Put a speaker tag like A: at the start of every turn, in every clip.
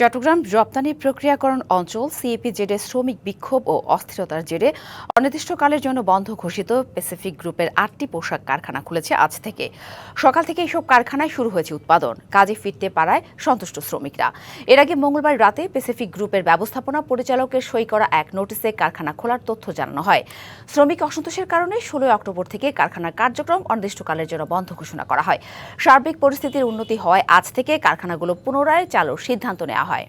A: চট্টগ্রাম রপ্তানি প্রক্রিয়াকরণ অঞ্চল সিএপিজেডে শ্রমিক বিক্ষোভ ও অস্থিরতার জেরে অনির্দিষ্টকালের জন্য বন্ধ ঘোষিত প্যাসিফিক গ্রুপের আটটি পোশাক কারখানা খুলেছে আজ থেকে। সকাল থেকে এইসব কারখানায় শুরু হয়েছে উৎপাদন। কাজে ফিরতে পারায় সন্তুষ্ট শ্রমিকরা। এর আগে মঙ্গলবার রাতে প্যাসিফিক গ্রুপের ব্যবস্থাপনা পরিচালকের সই করা এক নোটিসে কারখানা খোলার তথ্য জানানো হয়। শ্রমিক অসন্তোষের কারণে ষোলোই অক্টোবর থেকে কারখানার কার্যক্রম অনির্দিষ্টকালের জন্য বন্ধ ঘোষণা করা হয়। সার্বিক পরিস্থিতির উন্নতি হওয়ায় আজ থেকে কারখানাগুলো পুনরায় চালুর সিদ্ধান্ত নেওয়া হয়।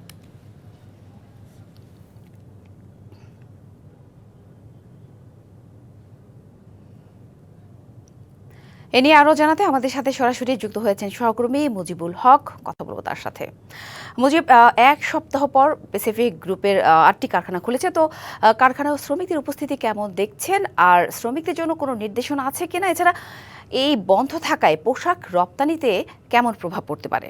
A: এ নিয়ে আরও জানাতে আমাদের সাথে সরাসরি যুক্ত হয়েছেন সহকর্মী মুজিবুল হক। কথা বলব তার সাথে। মুজিব এক সপ্তাহ পর প্যাসিফিক গ্রুপের আটটি কারখানা খুলেছে। তো কারখানা শ্রমিকদের উপস্থিতি কেমন দেখছেন? আর শ্রমিকদের জন্য কোনো নির্দেশনা আছে কিনা? এছাড়া এই বন্ধ থাকায় পোশাক রপ্তানিতে কেমন প্রভাব পড়তে পারে?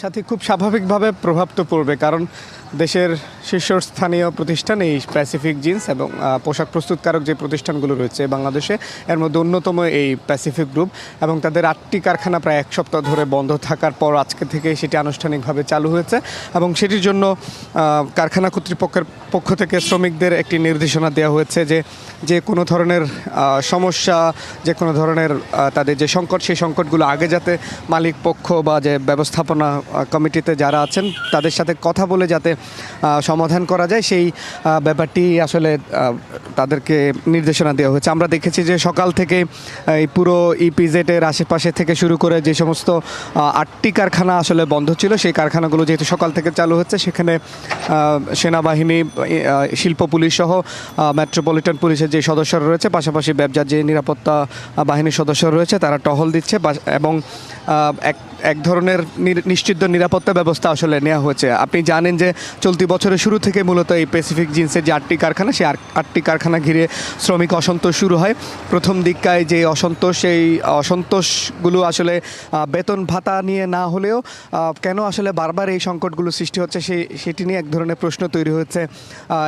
B: সাথে খুব স্বাভাবিকভাবে প্রভাব তো পড়বে, কারণ দেশের শীর্ষস্থানীয় প্রতিষ্ঠান এই প্যাসিফিক জিন্স এবং পোশাক প্রস্তুতকারক যে প্রতিষ্ঠানগুলো রয়েছে বাংলাদেশে, এর মধ্যে অন্যতম এই প্যাসিফিক গ্রুপ এবং তাদের আটটি কারখানা প্রায় এক সপ্তাহ ধরে বন্ধ থাকার পর আজকে থেকে সেটি আনুষ্ঠানিকভাবে চালু হয়েছে এবং সেটির জন্য কারখানা কর্তৃপক্ষের পক্ষ থেকে শ্রমিকদের একটি নির্দেশনা দেওয়া হয়েছে যে যে কোনো ধরনের সমস্যা, যে কোনো ধরনের তাদের যে সংকট, সেই সংকটগুলো আগে যাতে মালিক পক্ষ বা যে ব্যবস্থাপনা কমিটিতে যারা আছেন, তাদের সাথে কথা বলে যাতে সমাধান করা যায়, সেই ব্যাপারটি আসলে তাদেরকে নির্দেশনা দেওয়া হয়েছে। আমরা দেখেছি যে সকাল থেকে এই পুরো ইপিজেটের আশেপাশে থেকে শুরু করে যে সমস্ত আটটি কারখানা আসলে বন্ধ ছিল, সেই কারখানাগুলো যেহেতু সকাল থেকে চালু হচ্ছে, সেখানে সেনাবাহিনী শিল্প পুলিশ সহ মেট্রোপলিটন পুলিশের যে সদস্যরা রয়েছে, পাশাপাশি ব্যবসার যে নিরাপত্তা বাহিনীর সদস্য রয়েছে, তারা টহল দিচ্ছে এবং এক এক ধরনের নির- নিশ্চিত নিরাপত্তা ব্যবস্থা আসলে নেওয়া হয়েছে। আপনি জানেন যে চলতি বছরের শুরু থেকে মূলত এই প্যাসিফিক জিন্সের যে আটটি কারখানা, সেই আট- আটটি কারখানা ঘিরে শ্রমিক অসন্তোষ শুরু হয়। প্রথম দিককায় যে অসন্তোষ, সেই অসন্তোষগুলো আসলে বেতন ভাতা নিয়ে না হলেও কেন আসলে বারবার এই সংকটগুলো সৃষ্টি হচ্ছে সেই সেটি নিয়ে এক ধরনের প্রশ্ন তৈরি হচ্ছে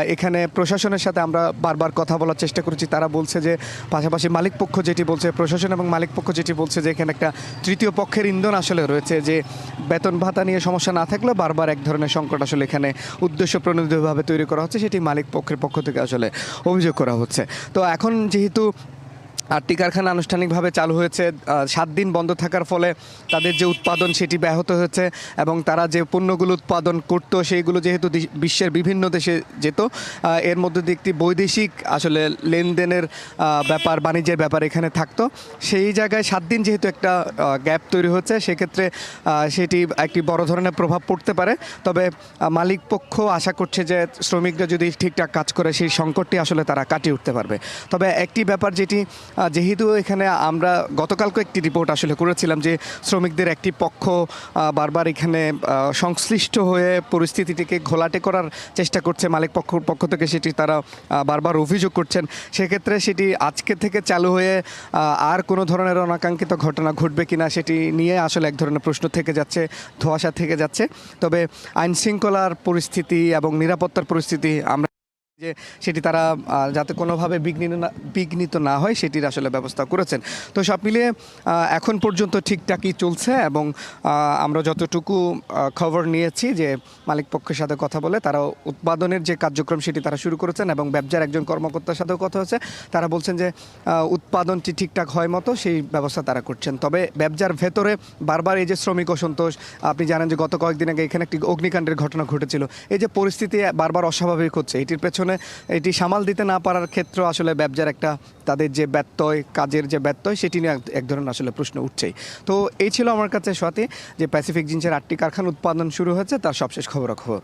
B: এখানে প্রশাসনের সাথে আমরা বারবার কথা বলার চেষ্টা করেছি। তারা বলছে যে, পাশাপাশি মালিক পক্ষ যেটি বলছে, প্রশাসন এবং মালিক পক্ষ যেটি বলছে যে, এখানে একটা তৃতীয় পক্ষের ইন্ধন আসলে রয়েছে যে বেতন ভাতা নিয়ে সমস্যা না থাকলেও বারবার এক ধরনের সংকট আসলে এখানে উদ্দেশ্য প্রণোদিতভাবে তৈরি করা হচ্ছে, সেটি মালিক পক্ষের পক্ষ থেকে আসলে অভিযোগ করা হচ্ছে। তো এখন যেহেতু আটটি কারখানা আনুষ্ঠানিকভাবে চালু হয়েছে সাত দিন বন্ধ থাকার ফলে তাদের যে উৎপাদন সেটি ব্যাহত হয়েছে এবং তারা যে পণ্যগুলো উৎপাদন করতো সেইগুলো যেহেতু বিশ্বের বিভিন্ন দেশে যেত এর মধ্যে দিয়ে একটি বৈদেশিক আসলে লেনদেনের ব্যাপার, বাণিজ্যের ব্যাপার এখানে থাকতো। সেই জায়গায় সাত দিন যেহেতু একটা গ্যাপ তৈরি হচ্ছে, সেক্ষেত্রে সেটি একটি বড় ধরনের প্রভাব পড়তে পারে। তবে মালিক পক্ষ আশা করছে যে শ্রমিকরা যদি ঠিকঠাক কাজ করে, সেই সংকটটি আসলে তারা কাটিয়ে উঠতে পারবে। তবে একটি ব্যাপার যেটি যেহেতু এখানে আমরা গতকালকে একটি রিপোর্ট আসলে করেছিলাম যে শ্রমিকদের একটি পক্ষ বারবার এখানে সংশ্লিষ্ট হয়ে পরিস্থিতিটিকে ঘোলাটে করার চেষ্টা করছে মালিক পক্ষ পক্ষ থেকে সেটি তারা বারবার অভিযোগ করছেন। সেক্ষেত্রে সেটি আজকে থেকে চালু হয়ে আর কোনো ধরনের অনাকাঙ্ক্ষিত ঘটনা ঘটবে কিনা সেটি নিয়ে আসলে এক ধরনের প্রশ্ন থেকে যাচ্ছে, ধোঁয়াশা থেকে যাচ্ছে। তবে আইনশৃঙ্খলার পরিস্থিতি এবং নিরাপত্তার পরিস্থিতি আমরা যে সেটি তারা যাতে কোনোভাবে বিঘ্নিত না বিঘ্নিত না হয়, সেটির আসলে ব্যবস্থা করেছেন। তো সব মিলিয়ে এখন পর্যন্ত ঠিকঠাকই চলছে এবং আমরা যতটুকু খবর নিয়েছি যে মালিক পক্ষের সাথে কথা বলে তারা উৎপাদনের যে কার্যক্রম সেটি তারা শুরু করেছেন এবং ব্যবসার একজন কর্মকর্তার সাথেও কথা হচ্ছে তারা বলছেন যে উৎপাদনটি ঠিকঠাক হয় মতো সেই ব্যবস্থা তারা করছেন। তবে ব্যবসার ভেতরে বারবার এই যে শ্রমিক অসন্তোষ, আপনি জানেন যে গত কয়েকদিন আগে এখানে একটি অগ্নিকাণ্ডের ঘটনা ঘটেছিল। এই যে পরিস্থিতি বারবার অস্বাভাবিক হচ্ছে, এটির পেছনে এটি সামাল দিতে না পারার ক্ষেত্রে আসলে ব্যবসার একটা তাদের যে ব্যত্যয়, কাজের যে ব্যত্যয়, সেটি নিয়ে এক- ধরনের আসলে প্রশ্ন উঠছেই। তো এই ছিল আমার কাছে স্বাতি যে প্যাসিফিক জিন্সের আটটি কারখানা উৎপাদন শুরু হয়েছে, তার সবশেষ খবর খবরাখবর।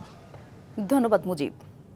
A: ধন্যবাদ মুজিব।